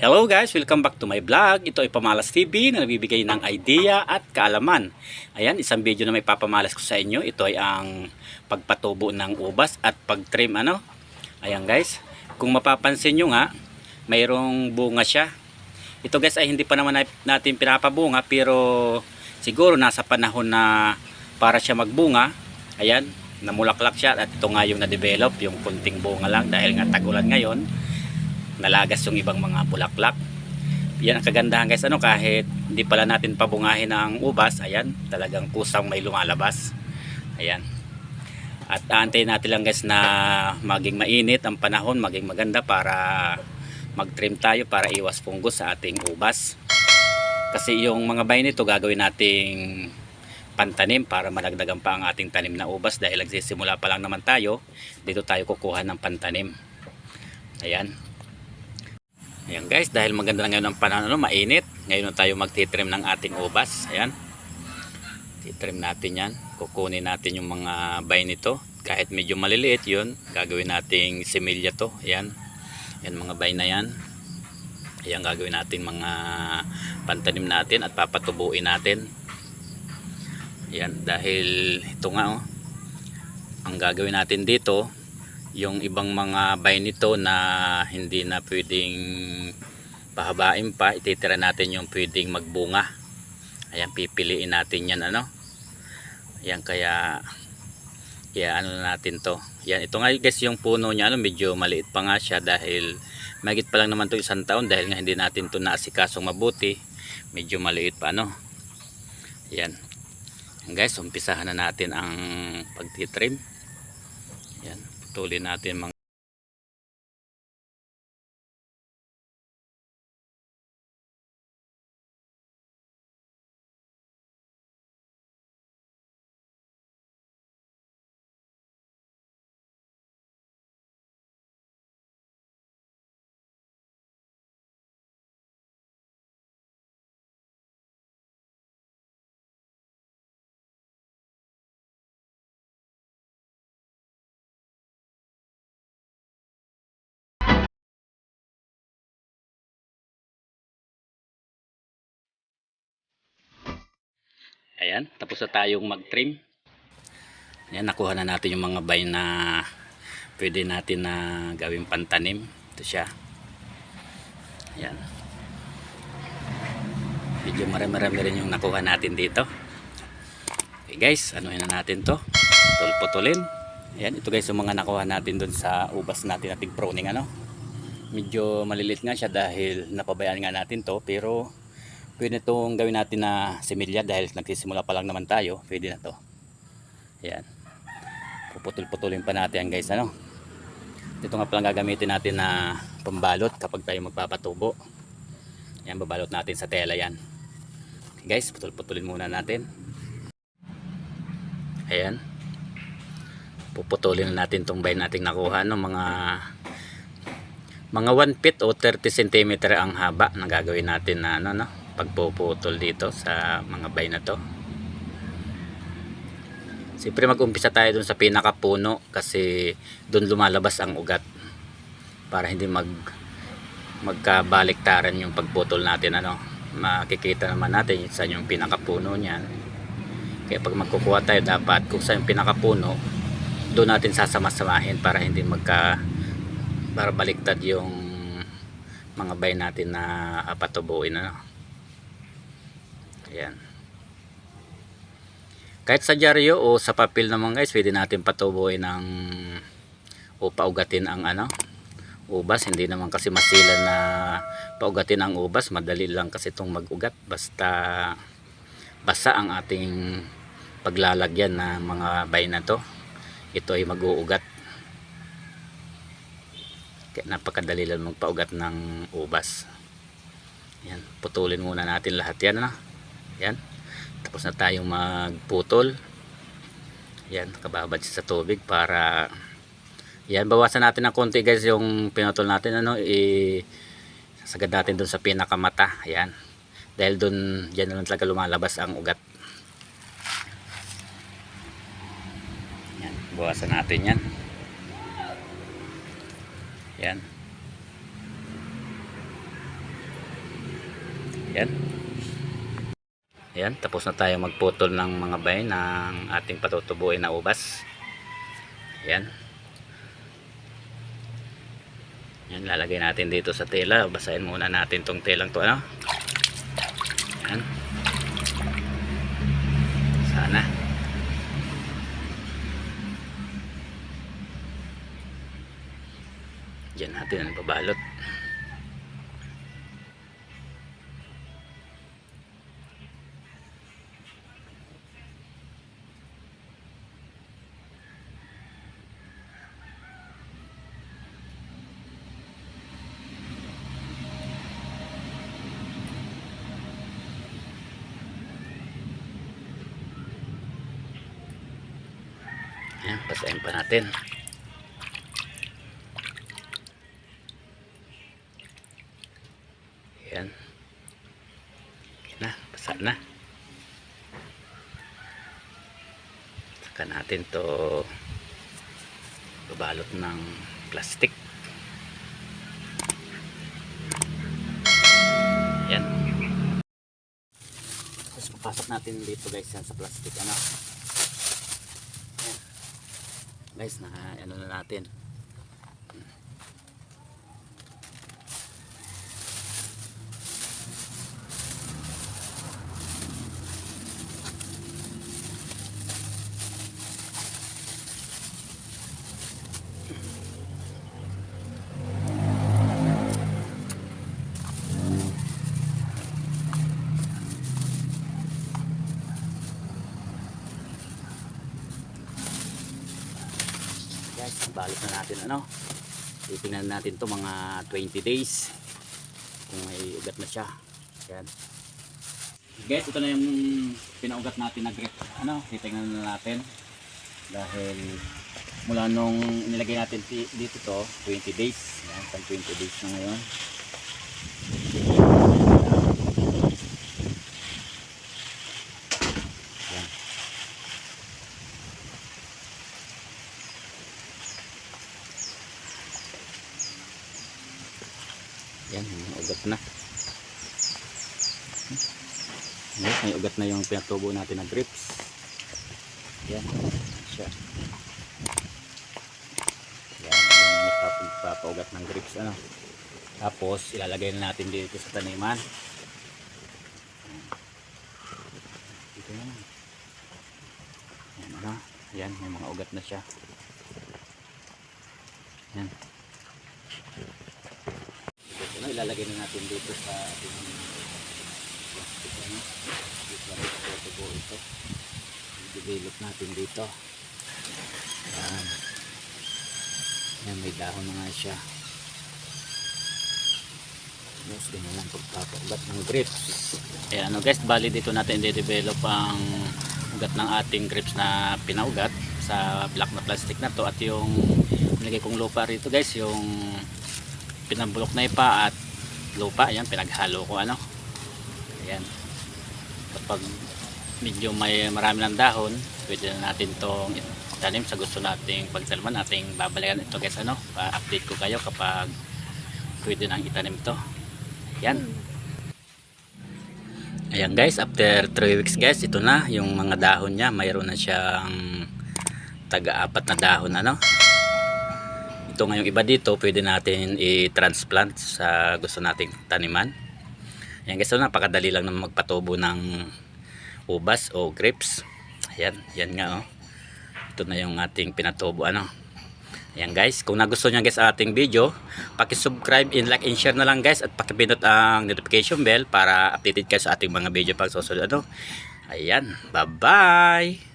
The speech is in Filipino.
Hello guys, welcome back to my vlog. Ito ay Pamalas TV na nagbibigay ng idea at kaalaman. Ayan, isang video na may papamalas ko sa inyo. Ito ay ang pagpatubo ng ubas at pagtrim ano. Ayan guys, kung mapapansin nyo nga, mayroong bunga siya. Ito guys ay hindi pa naman natin pinapabunga pero siguro nasa panahon na para siya magbunga. Ayan, namulaklak siya at ito nga yung na-develop, yung kunting bunga lang dahil nga tagulan ngayon nalagas yung ibang mga bulaklak. Yan ang kagandahan guys, ano kahit hindi pala natin pabungahin ang ubas, ayan, talagang kusang may lumalabas. Ayan. At aantayin natin lang guys na maging mainit ang panahon, maging maganda para mag-trim tayo para iwas fungus sa ating ubas. Kasi yung mga bayan nito gagawin nating pantanim para malagdagan pa ang ating tanim na ubas dahil nagsisimula pa lang naman tayo, dito tayo kukuha ng pantanim. Ayan. Ayan guys, dahil maganda na ngayon ang panahon, ano, mainit. Ngayon tayo magtitrim ng ating ubas. Ayan. Titrim natin yan. Kukunin natin yung mga bay nito. Kahit medyo maliliit yun, gagawin nating similya to. Ayan. Ayan mga bay na yan. Ayan gagawin natin mga pantanim natin at papatubuin natin. Ayan, dahil ito nga oh. Ang gagawin natin dito, yung ibang mga bay nito na hindi na pwedeng pahabain pa ititira natin yung pwedeng magbunga. Ayan pipiliin natin yan ano? Ayan kaya kaya ano na natin to? Yan ito nga guys yung puno niya ano medyo maliit pa nga siya dahil magit pa lang naman to isang taon dahil nga hindi natin to naasikasong mabuti. Medyo maliit pa ano? Yan guys umpisahan na natin ang pagtitrim putulin natin mga Ayan, tapos na tayong mag-trim. Ayan, nakuha na natin yung mga bay na pwede natin na gawing pantanim. Ito siya. Ayan. Medyo marami-marami rin yung nakuha natin dito. Okay guys, ano na natin to? Putol-putulin. Ayan, ito guys yung mga nakuha natin dun sa ubas natin nating pruning ano. Medyo malilit nga siya dahil napabayaan nga natin to pero pwede itong gawin natin na similya dahil nagsisimula pa lang naman tayo. Pwede na to. Yan puputol-putulin pa natin guys ano? Ito nga palang gagamitin natin na pambalot kapag tayo magpapatubo. Yan babalot natin sa tela yan. Okay guys putol-putulin muna natin. Ayan. Puputulin na natin tong bay nating nakuha no? Mga mga 1 feet o 30 cm ang haba na gagawin natin na ano no pagpuputol dito sa mga bay na to. Siyempre mag-umpisa tayo dun sa pinakapuno kasi dun lumalabas ang ugat para hindi mag magkabaliktaran yung pagputol natin ano. Makikita naman natin saan yung pinakapuno niyan. Kaya pag magkukuha tayo dapat kung saan yung pinakapuno doon natin sasama-samahin para hindi magka para baliktad yung mga bay natin na patubuin ano Ayan. Kahit sa dyaryo o sa papel naman guys, pwede natin patubuin ng o paugatin ang ano, ubas. Hindi naman kasi masilan na paugatin ang ubas. Madali lang kasi itong magugat. Basta basa ang ating paglalagyan na mga bay na to. Ito ay mag-uugat. Kaya napakadali lang magpaugat ng ubas. Yan, putulin muna natin lahat yan. Ano? Yan. Tapos na tayong magputol. Yan, kababad sa tubig para yan, bawasan natin ng konti guys yung pinutol natin ano, i sagad natin doon sa pinakamata. Yan. Dahil doon diyan na lang talaga lumalabas ang ugat. Yan, bawasan natin yan. Yan. Yan. Yan, tapos na tayo magputol ng mga bay ng ating patutubuin na ubas. Yan. Yan, lalagay natin dito sa tela. Basahin muna natin tong telang to, ano? Yan. Sana. Diyan natin ang babalot. Yan, basahin pa natin. Yan. Okay na, basa na. Saka natin to babalot ng plastic. Yan. Tapos papasok natin dito guys yan sa plastic. Ano? Guys, na ano na natin. guys balot na natin ano? Titingnan natin to mga 20 days kung may ugat na siya. Yan guys ito na yung pinaugat natin na grip. Ano? Titingnan na natin. Dahil mula nung nilagay natin ti- dito to 20 days. Yan pang 20 days na ngayon Yan, ugat na. Yes, may ugat na yung pinatubo natin na grips. Yan, siya. Yan, yung nagpapaugat ng grips. Ano. Tapos, ilalagay na natin dito sa taniman. Dito naman. Yan, ano. Yan, may mga ugat na siya. Yan. Ilalagay na natin dito sa ating plastic ano. Dito na ito, ito. I-develop natin dito. Yan. Yan, may dahon na nga siya. Yes, ganyan lang pagpapaugat ng grips. Ayan, ano guys, bali dito natin i-develop ang ugat ng ating grips na pinaugat sa black na plastic na to at yung nilagay kong lupa rito guys, yung pinambulok na ipa at lupa. Ayan pinaghalo ko ano. Ayan. Kapag medyo may marami ng dahon pwede na natin tong tanim sa gusto nating pagtalaman ating babalikan ito guys ano. Pa-update ko kayo kapag pwede nang itanim to. Yan ayan guys. After 3 weeks guys ito na yung mga dahon niya. Mayroon na siyang taga-apat na dahon ano ito nga yung iba dito pwede natin i-transplant sa gusto nating taniman. Yan guys so napakadali lang naman magpatubo ng ubas o grapes. Ayan yan nga oh. Ito na yung ating pinatubo ano. Ayan guys kung nagustuhan nyo guys ang ating video pakisubscribe and like and share na lang guys at pakipindot ang notification bell para updated kayo sa ating mga video pag susunod ano. Ayan bye bye